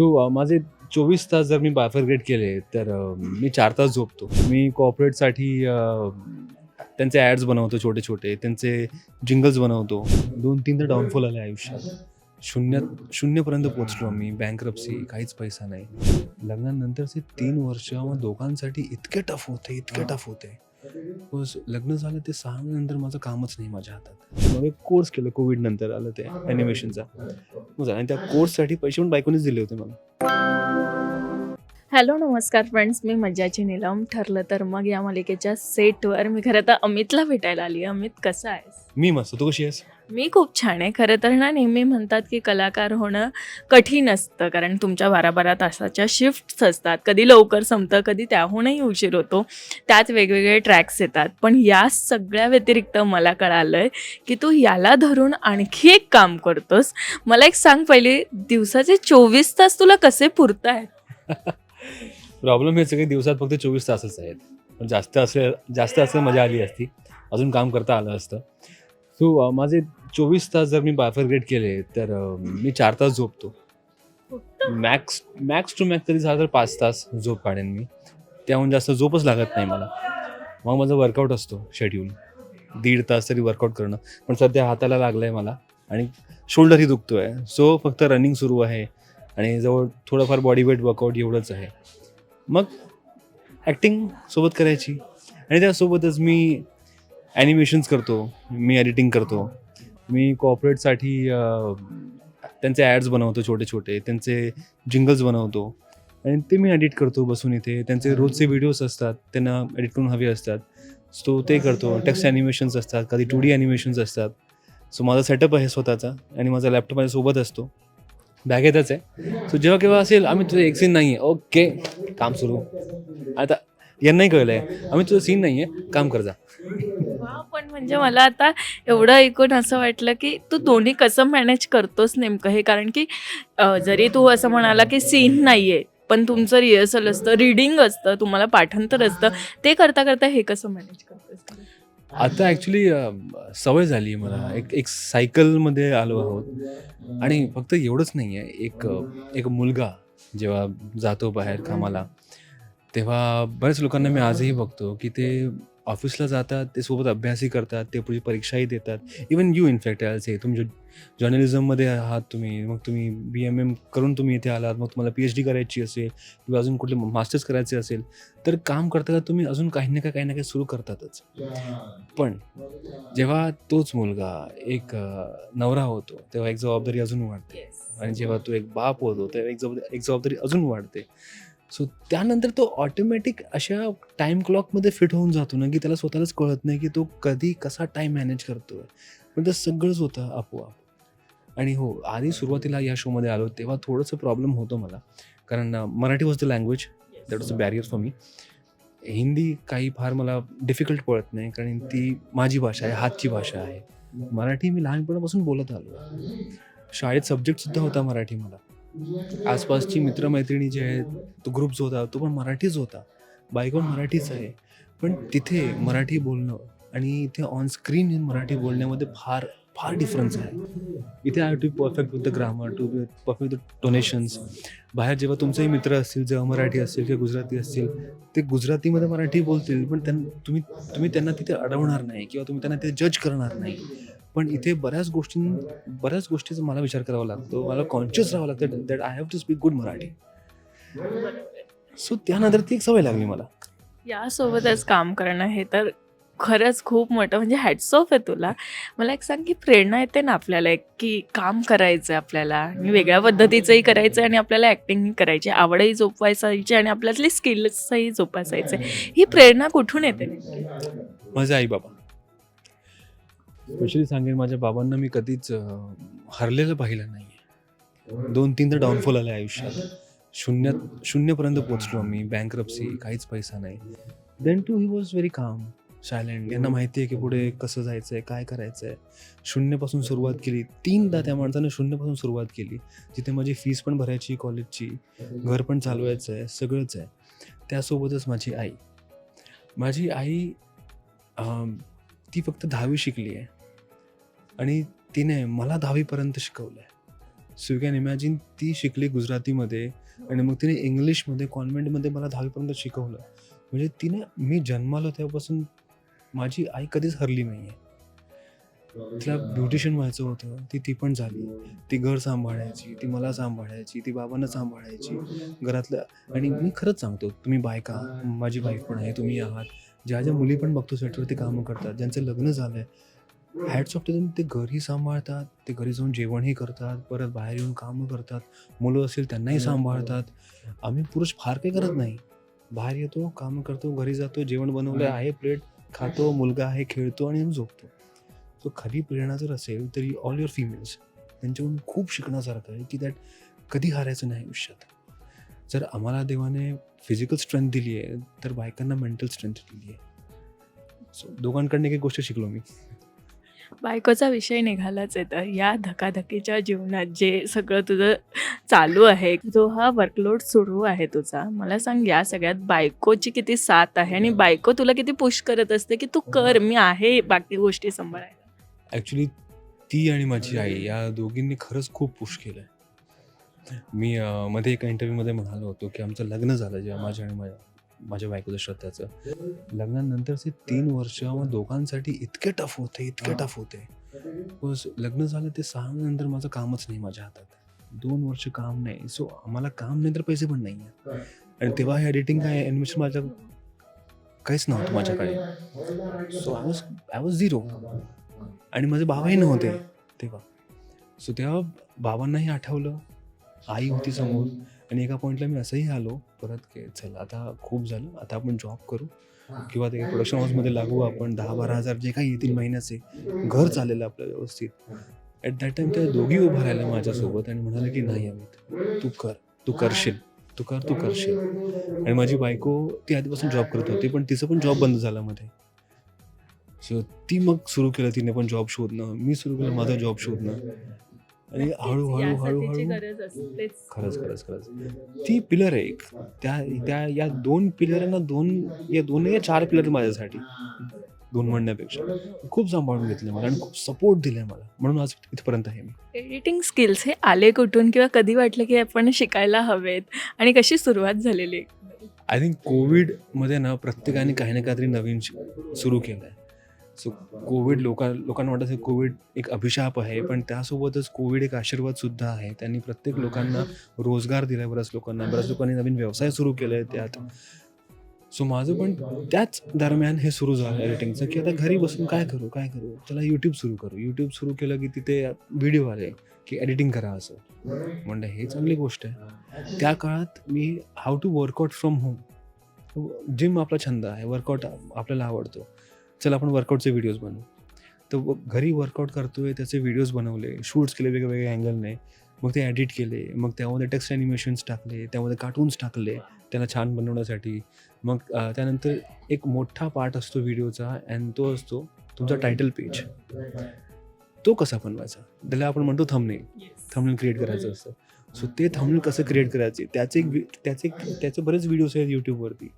So माझे चोवीस तास जर मी बायफरग्रेट केले तर मी चार तास झोपतो. मी कॉर्पोरेटसाठी त्यांचे ॲड्स बनवतो छोटे छोटे त्यांचे जिंगल्स बनवतो. दोन तीनदा डाऊनफॉल आले आयुष्यात. शून्यात शून्यपर्यंत पोचलो आम्ही बँकरप्सी काहीच पैसा नाही. लग्नानंतरचे तीन वर्ष मग दोघांसाठी इतके टफ होते इतके टफ होते. बस लग्न झालं ते सहा महिन्यानंतर माझं कामच नाही माझ्या हातात. मग एक कोर्स केलं कोविड नंतर आलं ते ॲनिमेशनचा मग झालं. आणि त्या कोर्ससाठी पैसे पण बायकोनीच दिले होते मला. हॅलो नमस्कार फ्रेंड्स मी मज्जाची नीलम. ठरलं तर मग या मालिकेच्या सेटवर मी खरं तर अमितला भेटायला आली. अमित कसा आहेस? मी मस्त. तू कशी आहेस? मी खूप छान आहे. खरं तर ना नेहमी म्हणतात की कलाकार होणं कठीण असतं कारण तुमच्या बारा बारा तासाच्या शिफ्ट्स असतात. कधी लवकर संपतं कधी त्याहूनही उशीर होतो. त्यात वेगवेगळे ट्रॅक्स येतात. पण या सगळ्या व्यतिरिक्त मला कळालं आहे की तू याला धरून आणखी एक काम करतोस. मला एक सांग पहिले दिवसाचे चोवीस तास तुला कसे पुरत आहेत प्रॉब्लेम हे सगळे दिवसात फक्त चोवीस तासच आहेत. पण जास्त असे जास्त असं मजा आली असती. अजून काम करता आलं असतं. सो माझे चोवीस तास जर मी बायफरग्रेट केले तर मी चार तास झोपतो. मॅक्स मॅक्स टू मॅक्स तरी झालं तर पाच तास झोप काढेन मी. त्याहून जास्त झोपच लागत नाही मला. मग माझा वर्कआउट असतो शेड्यूल दीड तास तरी वर्कआउट करणं. पण सध्या हाताला लागलं आहे मला आणि शोल्डरही दुखतो आहे सो फक्त रनिंग सुरू आहे आणि जवळ थोडंफार बॉडी वेट वर्कआउट एवढंच आहे. मग ॲक्टिंग सोबत करायची. आणि त्यासोबतच मी ॲनिमेशन्स करतो मी एडिटिंग करतो. मी कॉपरेटसाठी त्यांचे ॲड्स बनवतो छोटे छोटे त्यांचे जिंगल्स बनवतो. आणि ते मी एडिट करतो बसून इथे. त्यांचे रोजचे व्हिडिओज असतात त्यांना एडिट करून हवे असतात. सो ते करतो. टेक्स्ट ॲनिमेशन्स असतात कधी टू डी ॲनिमेशन्स असतात. सो माझा सेटअप आहे स्वतःचा आणि माझा लॅपटॉप माझ्यासोबत असतो. बॅगेतच आहे. सो जेव्हा केव्हा असेल आम्ही तुझं एक सीन नाही आहे ओके काम सुरू. आता यांनाही कळलं आहे आम्ही तुझं सीन नाही आहे काम कर जा. पण म्हणजे मला आता एवढं ऐकून असं वाटलं की तू दोन्ही कसं मॅनेज करतोस नेमकं हे? कारण की अ, जरी तू असं म्हणाला की सीन नाही आहे पण तुमचं रिहर्सल असतं रिडिंग असतं तुम्हाला पाठांतर असतं ते करता करता हे कसं मॅनेज करतोस? आता ॲक्च्युली सवय झाली मला. एक एक सायकलमध्ये आलो आहोत. आणि फक्त एवढंच नाही आहे एक अ, एक मुलगा जेव्हा जातो बाहेर कामाला तेव्हा बऱ्याच लोकांना मी आजही बघतो की ते ऑफिसला जातात ते सोबत अभ्यासही करतात ते पुढे परीक्षाही देतात. इवन यू इनफॅक्ट आहे तुम्ही जर्नलिझममध्ये आहात तुम्ही मग तुम्ही बी एम एम करून तुम्ही इथे आलात मग तुम्हाला पी एच डी करायची असेल किंवा अजून कुठले मास्टर्स करायचे असेल तर काम करता करता तुम्ही अजून काही ना काही काही ना काही सुरू करतातच. पण जेव्हा तोच मुलगा एक नवरा होतो तेव्हा एक जबाबदारी अजून वाढते. आणि जेव्हा तो एक बाप होतो तेव्हा एक जबाबदारी एक जबाबदारी अजून वाढते. सो त्यानंतर तो ऑटोमॅटिक अशा टाईम क्लॉकमध्ये फिट होऊन जातो ना की त्याला स्वतःलाच कळत नाही की तो कधी कसा टाईम मॅनेज करतोय. पण ते सगळंच होतं आपोआप. आणि हो आधी सुरुवातीला या शोमध्ये आलो तेव्हा थोडंसं प्रॉब्लेम होतो मला. कारण Marathi was the language that was a barrier for me Hindi काही फार मला डिफिकल्ट पडत नाही कारण ती माझी भाषा आहे हातची भाषा आहे. मराठी मी लहानपणापासून बोलत आलो शाळेत सब्जेक्टसुद्धा होता मराठी मला. आसपासची मित्रमैत्रिणी जे आहेत तो ग्रुप जो होता तो पण मराठीच होता. बायको मराठीच आहे. पण तिथे मराठी बोलणं आणि इथे ऑन स्क्रीन मराठी बोलण्यामध्ये फार फार डिफरन्स आहे. इथे I to perfect with the grammar to be perfect with donations बाहेर जेव्हा तुमचेही मित्र असतील जेव्हा मराठी असतील किंवा गुजराती असतील ते गुजरातीमध्ये मराठी बोलतील पण त्यां तुम्ही तुम्ही त्यांना तिथे अडवणार नाही किंवा तुम्ही त्यांना तिथे जज करणार नाही. पण इथे बऱ्याच गोष्टी बऱ्याच गोष्टीचा मला विचार करावा लागतो. मला कॉन्शियस राहावं लागतं that I have to speak good Marathi so त्यानंतर ती एक सवय लागली मला. यासोबतच काम करणं हे तर खरंच खूप मोठं म्हणजे हॅट्स ऑफ आहे तुला. मला एक सांग की प्रेरणा येते ना आपल्याला एक की काम करायचं आपल्याला आणि वेगळ्या पद्धतीचंही करायचं आणि आपल्याला ॲक्टिंगही करायची आवडही जोपासायची आणि आपल्यातली स्किल्सही जोपासायचे. ही प्रेरणा कुठून येते? माझे आई बाबा. स्पेशली सांगेन माझ्या बाबांना मी कधीच हरलेलं पाहिलं नाही दोन तीनदा डाऊनफॉल आले आयुष्यात. शून्यात शून्यपर्यंत पोचलो आम्ही बँकरप्सी काहीच पैसा नाही. Then to he was very calm silent यांना माहिती आहे की पुढे कसं जायचं आहे काय करायचं आहे शून्यपासून सुरुवात केली. तीनदा त्या माणसानं शून्यपासून सुरुवात केली. जिथे माझी फीस पण भरायची कॉलेजची घर पण चालवायचं आहे सगळंच आहे. त्यासोबतच माझी आई. माझी आई ती फक्त दहावी शिकली आहे आणि तिने मला दहावीपर्यंत शिकवलं आहे सो यू कॅन इमॅजिन ती शिकली गुजरातीमध्ये आणि मग तिने इंग्लिशमध्ये कॉन्व्हेंटमध्ये मला दहावीपर्यंत शिकवलं. म्हणजे तिने मी जन्मालो तेव्हापासून माझी आई कधीच हरली नाही आहे तिला ब्युटिशियन व्हायचं होतं ती ती पण झाली. ती घर सांभाळायची ती मला सांभाळायची ती बाबांना सांभाळायची घरातल्या आणि मी खरंच सांगतो तुम्ही बायका माझी बाईक पण आहे तुम्ही आहात. ज्या ज्या मुली पण बघतो सेटवरती कामं करतात ज्यांचं लग्न झालं आहे हॅट्स ऑफ टू ते घरी सांभाळतात ते घरी जाऊन जेवणही करतात परत बाहेर येऊन कामं करतात. मुलं असेल त्यांनाही सांभाळतात. आम्ही पुरुष फार काही करत नाही. बाहेर येतो कामं करतो घरी जातो जेवण बनवलं आहे प्लेट खातो मुलगा आहे खेळतो आणि आम्ही झोपतो. तो खरी प्रेरणा जर असेल तरी ऑल युअर फिमेल्स त्यांच्याकडून खूप शिकण्यासारखं आहे की दॅट कधी हारायचं नाही आयुष्यात. जर आम्हाला देवाने फिजिकल स्ट्रेंथ दिली आहे तर बायकांना मेंटल स्ट्रेंथ दिली आहे. सो दोघांकडनं एक गोष्ट शिकलो मी. बायकोचा विषय निघालाच आहे तर या धकाधकीच्या जीवनात जे सगळं तुझं चालू आहे जो हा वर्कलोड सुरू आहे तुझा मला सांग या सगळ्यात बायकोची किती साथ आहे आणि बायको तुला किती पुश करत असते की तू कर मी आहे बाकी गोष्टी सांभाळायला? ॲक्च्युली ती आणि माझी आई या दोघींनी खरंच खूप पुश केलं आहे मी अं, मध्ये एका इंटरव्ह्यूमध्ये म्हणालो होतो की आमचं लग्न झालं जेव्हा माझ्या आणि माझ्या माझ्या बायकोचं श्रद्धाचं. लग्नानंतरचे तीन वर्ष मग दोघांसाठी इतके टफ होते इतके टफ होते. बस लग्न झालं ते सहा नंतर माझं कामच नाही माझ्या हातात. दोन वर्ष काम नाही. सो आम्हाला काम नाही तर पैसे पण नाही आहेत आणि तेव्हा हे एडिटिंग काय ॲनिमेशन माझ्या काहीच नव्हतं माझ्याकडे. So I was I was zero आणि माझे बाबाही नव्हते तेव्हा. सो तेव्हा बाबांनाही आठवलं. आई होती समोर. आणि एका पॉईंटला मी असंही आलो परत की चल आता खूप झालं आता आपण जॉब करू. किंवा ते प्रोडक्शन हाऊसमध्ये लागू आपण दहा बारा हजार जे काही येतील महिन्याचे घर चालेल आपलं व्यवस्थित. ॲट दॅट टाइम त्या दोघी उभं राहिल्या माझ्यासोबत आणि म्हणाले की नाही अमित तू कर तू करशील तू कर तू करशील. आणि माझी बायको ती आधीपासून जॉब करत होती पण तिचं पण जॉब बंद झाला मध्ये. सो ती मग सुरू केलं तिने पण जॉब शोधणं मी सुरू केलं माझा जॉब शोधणं. आणि हळूहळू हळूहळू खरंच खरंच खरंच. ती पिलर आहे एक. त्या त्या या दोन पिलरांना दोन या दोन या चार पिलर माझ्यासाठी. दोन म्हणण्यापेक्षा. खूप सांभाळून घेतले मला आणि खूप सपोर्ट दिले मला. म्हणून आज इथपर्यंत आहे मी. एडिटिंग स्किल्स हे आले कुठून किंवा कधी वाटलं की आपण शिकायला हवेत? आणि कशी सुरुवात झालेली? आय थिंक कोविडमध्ये ना प्रत्येकाने काही ना काहीतरी नवीन सुरू केलं आहे सो कोविड लोका लोकांना वाटत कोविड एक अभिशाप आहे पण त्यासोबतच कोविड एक आशीर्वाद सुद्धा आहे. त्यांनी प्रत्येक लोकांना रोजगार दिला बऱ्याच लोकांना. बऱ्याच लोकांनी नवीन व्यवसाय सुरू केलाय आहे त्यात. सो माझं पण त्याच दरम्यान हे सुरू झालं एडिटिंगचं की आता घरी बसून काय करू काय करू? त्याला यूट्यूब सुरू करू. यूट्यूब सुरू केलं की तिथे व्हिडिओ आले की एडिटिंग करा असं. म्हणलं हे चांगली गोष्ट आहे. त्या काळात मी how to workout from home gym आपला छंद आहे वर्कआउट आपल्याला आवडतो. चला आपण वर्कआउटचे व्हिडिओज बनवू. तर घरी वर्कआउट करतोय त्याचे व्हिडिओज बनवले शूट्स केले वेगवेगळ्या अँगलने मग ते ॲडिट केले मग त्यामध्ये टेक्स्ट ॲनिमेशन्स टाकले त्यामध्ये कार्टून्स टाकले त्याला छान बनवण्यासाठी. मग त्यानंतर एक मोठा पार्ट असतो व्हिडिओचा अँड तो असतो तुमचा टायटल पेज तो कसा बनवायचा? त्याला आपण म्हणतो थंबनेल थंबनेल क्रिएट करायचं असतं. सो ते थंबनेल कसं क्रिएट करायचे? त्याचे एक त्याचे एक- त्याचे बरेच व्हिडिओज आहेत यूट्यूबवरती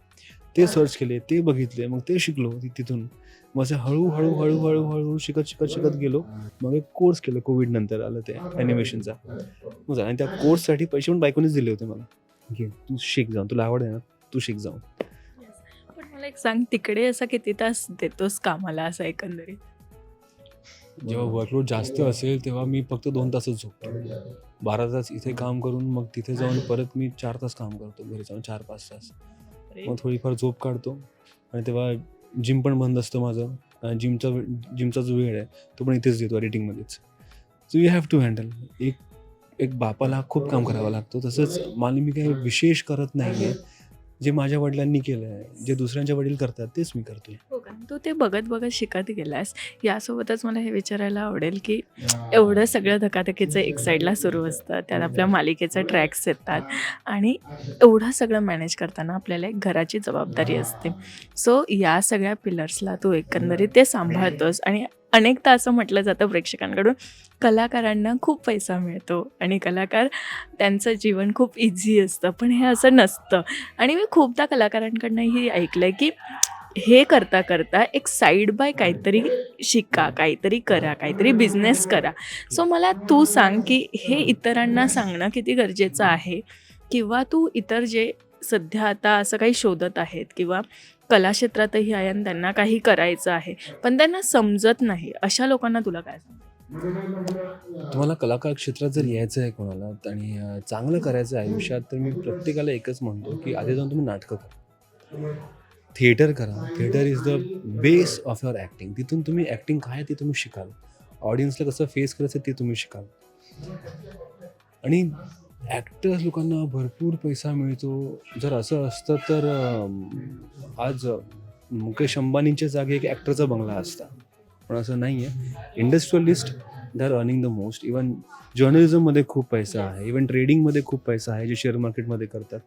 ते सर्च केले ते बघितले मग ते शिकलो तिथून. मग असं हळूहळू हळूहळू हळूहळू शिकत शिकत शिकत गेलो. मग एक कोर्स केलं कोविड नंतर आलं ते ॲनिमेशनचा मग. आणि त्या कोर्ससाठी पैसे पण बायकोनेच दिले होते मला. घे तू शिक जाऊन तुला आवड आहे ना तू शिक जाऊन. पण मला एक सांग तिकडे असा किती तास देतोस कामाला असं एकंदरीत? जेव्हा वर्कलोड जास्त असेल तेव्हा मी फक्त दोन तासच झोपतो. बारा तास इथे काम करून मग तिथे जाऊन परत मी चार तास काम करतो घरी जाऊन चार पाच तास. मग थोडीफार झोप काढतो आणि तेव्हा जिम पण बंद असतं माझं. जिमचा जिमचा जो वेळ आहे तो पण इथेच देतो एडिटिंगमध्येच so you have to handle एक एक बापाला खूप काम करावं लागतं. तसंच मला मी काही विशेष करत नाही आहे जे माझ्या वडिलांनी केलं आहे जे दुसऱ्यांच्या वडील करतात तेच मी करतोय. हो का? तू ते बघत बघत शिकत गेलास. यासोबतच मला हे विचारायला आवडेल की एवढं सगळं धकाधकीचं एक साईडला सुरू असतं. त्यात आपल्या मालिकेचे ट्रॅक्स येतात. आणि एवढं सगळं मॅनेज करताना आपल्याला एक घराची जबाबदारी असते. सो या सगळ्या पिलर्सला तू एकंदरीत ते सांभाळतोस आणि अनेकदा असं म्हटलं जातं प्रेक्षकांकडून कलाकारांना खूप पैसा मिळतो आणि कलाकार त्यांचं जीवन खूप इझी असतं. पण हे असं नसतं. आणि मी खूपदा कलाकारांकडनंही ऐकलं आहे की हे करता करता एक साईड बाय काहीतरी शिका काहीतरी करा काहीतरी बिझनेस करा. सो मला तू सांग की हे इतरांना सांगणं किती गरजेचं आहे? किंवा तू इतर जे सध्या आता असं काही शोधत आहेत किंवा कलाक्षेत्रातही आहे आणि त्यांना काही करायचं आहे. पण त्यांना समजत नाही. अशा लोकांना तुला काय सांग तुम्हाला कलाकार क्षेत्रात जर यायचं आहे कोणाला आणि चांगलं करायचं आहे आयुष्यात तर मी प्रत्येकाला एकच म्हणतो की आधी जाऊन तुम्ही नाटकं करा. थिएटर करा. Theatre is the base of your acting. तिथून तुम्ही ॲक्टिंग काय आहे ते तुम्ही शिकाल. ऑडियन्सला कसं फेस करायचं ते तुम्ही शिकाल. आणि ॲक्टर्स लोकांना भरपूर पैसा मिळतो. जर असं असतं तर आज मुकेश अंबानींच्या जागी एक ॲक्टरचा बंगला असता. पण असं नाही आहे industrialist they are earning the most even जर्नलिझममध्ये खूप पैसा आहे. इवन ट्रेडिंगमध्ये खूप पैसा आहे जे शेअर मार्केटमध्ये करतात.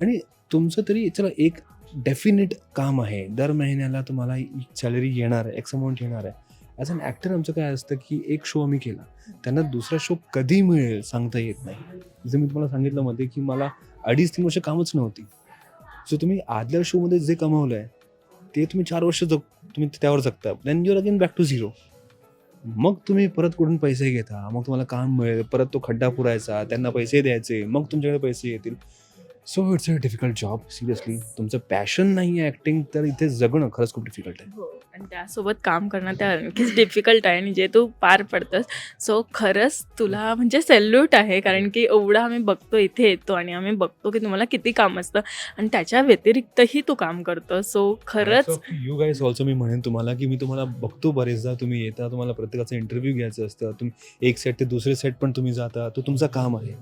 आणि तुमचं तरी चला एक डेफिनेट काम आहे. दर महिन्याला तुम्हाला सॅलरी येणार आहे एक्स अमाऊंट येणार आहे. ॲज अन ॲक्टर आमचं काय असतं की एक शो आम्ही केला. त्यांना दुसरा शो कधी मिळेल सांगता येत नाही. जसं मी तुम्हाला सांगितलं मध्ये की मला अडीच तीन वर्ष कामच नव्हती. सो तुम्ही आदल्या शोमध्ये जे कमावलं आहे ते तुम्ही चार वर्ष जग तुम्ही त्यावर जगता. Then your again back to zero मग तुम्ही परत कुठून पैसे घेता? मग तुम्हाला काम मिळेल परत तो खड्डा पुरायचा त्यांना पैसे द्यायचे मग तुमच्याकडे पैसे येतील. So it's a difficult job seriously तुमचं पॅशन नाही आहे ॲक्टिंग तर इथे जगणं खरंच खूप डिफिकल्ट आहे. हो आणि त्यासोबत काम करणं त्या आणखीच डिफिकल्ट आहे आणि जे तू पार पडतंस. सो खरंच तुला म्हणजे सेल्यूट आहे कारण की एवढं आम्ही बघतो इथे येतो आणि आम्ही बघतो की तुम्हाला किती काम असतं आणि त्याच्या व्यतिरिक्तही तू काम करतो सो खरंच यू गाईज ऑल्सो मी म्हणेन तुम्हाला की मी तुम्हाला बघतो बरेचदा तुम्ही येता तुम्हाला प्रत्येकाचा इंटरव्ह्यू घ्यायचं असतं तुम्ही एक सेट ते दुसरे सेट पण तुम्ही जाता तो तुमचं काम आहे.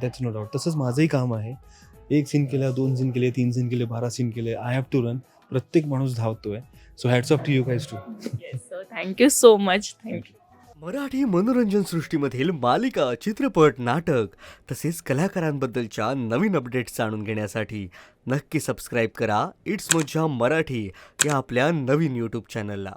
दॅट्स नो डाऊट तसंच माझंही काम आहे. एक सीन केला दोन सीन केले तीन सीन केले बारा सीन केले. आय हॅव टू रन प्रत्येक माणूस धावतोय. So hats off to you guys to thank you so much thank you Marathi मनोरंजन सृष्टीमधील मालिका चित्रपट नाटक तसेच कलाकारांबद्दलच्या नवीन अपडेट्स जाणून घेण्यासाठी नक्की सबस्क्राईब करा. इट्स मज्जा मराठी या आपल्या नवीन यूट्यूब चॅनलला